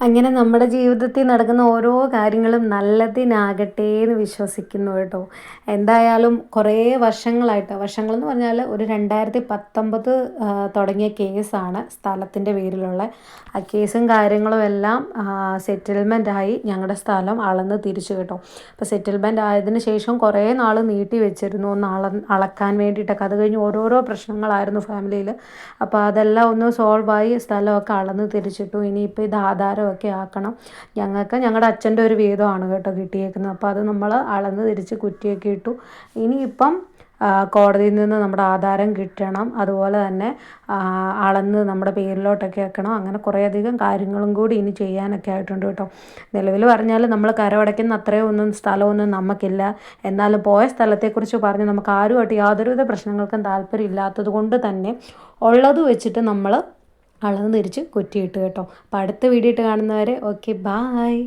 അങ്ങനെ നമ്മുടെ ജീവിതത്തിൽ നടക്കുന്ന ഓരോ കാര്യങ്ങളും നല്ലതിനാകട്ടെ എന്ന് വിശ്വസിക്കുന്നു കേട്ടോ. എന്തായാലും കുറേ വർഷങ്ങളായിട്ട് വർഷങ്ങളെന്ന് പറഞ്ഞാൽ ഒരു രണ്ടായിരത്തി പത്തൊമ്പത് തുടങ്ങിയ കേസാണ് സ്ഥലത്തിന്റെ പേരിലുള്ള. ആ കേസും കാര്യങ്ങളും എല്ലാം സെറ്റിൽമെന്റ് ആയി ഞങ്ങളുടെ സ്ഥലം അളന്ന് തിരിച്ചു കേട്ടോ. അപ്പോൾ സെറ്റിൽമെന്റ് ആയതിന് ശേഷം കുറേ നാൾ നീട്ടി വെച്ചിരുന്നു. ഒന്ന് അള അളക്കാൻ വേണ്ടിയിട്ടൊക്കെ. അത് കഴിഞ്ഞ് ഓരോരോ പ്രശ്നങ്ങളായിരുന്നു ഫാമിലിയിൽ അപ്പോൾ അതെല്ലാം ഒന്ന് സോൾവായി സ്ഥലമൊക്കെ അളന്ന് തിരിച്ചിട്ടു. ഇനിയിപ്പോൾ ഇത് ആധാരം ഒക്കെ ആക്കണം. ഞങ്ങൾക്ക് ഞങ്ങളുടെ അച്ഛന്റെ ഒരു വീതമാണ് കേട്ടോ കിട്ടിയേക്കുന്നത്. അപ്പോൾ അത് നമ്മൾ അളന്ന് തിരിച്ച് കുറ്റിയൊക്കെ ഇട്ടു. ഇനിയിപ്പം കോടതിയിൽ നിന്ന് നമ്മുടെ ആധാരം കിട്ടണം. അതുപോലെ തന്നെ അളന്ന് നമ്മുടെ പേരിലോട്ടൊക്കെ വെക്കണം. അങ്ങനെ കുറേയധികം കാര്യങ്ങളും കൂടി ഇനി ചെയ്യാനൊക്കെ ആയിട്ടുണ്ട് കേട്ടോ. നിലവിൽ പറഞ്ഞാൽ നമ്മൾ കരമടയ്ക്കുന്ന അത്രയും ഒന്നും സ്ഥലമൊന്നും നമുക്കില്ല എന്നാലും പോയ സ്ഥലത്തെക്കുറിച്ച് പറഞ്ഞ് നമുക്ക് ആരുമായിട്ട് യാതൊരുവിധ പ്രശ്നങ്ങൾക്കും താല്പര്യം ഇല്ലാത്തത് കൊണ്ട് തന്നെ ഉള്ളത് വെച്ചിട്ട് നമ്മൾ അളന്ന് തിരിച്ച് കുറ്റിയിട്ട് കേട്ടോ. അപ്പോൾ അടുത്ത വീഡിയോ ഇട്ട് കാണുന്നവരെ ഓക്കെ ബായ്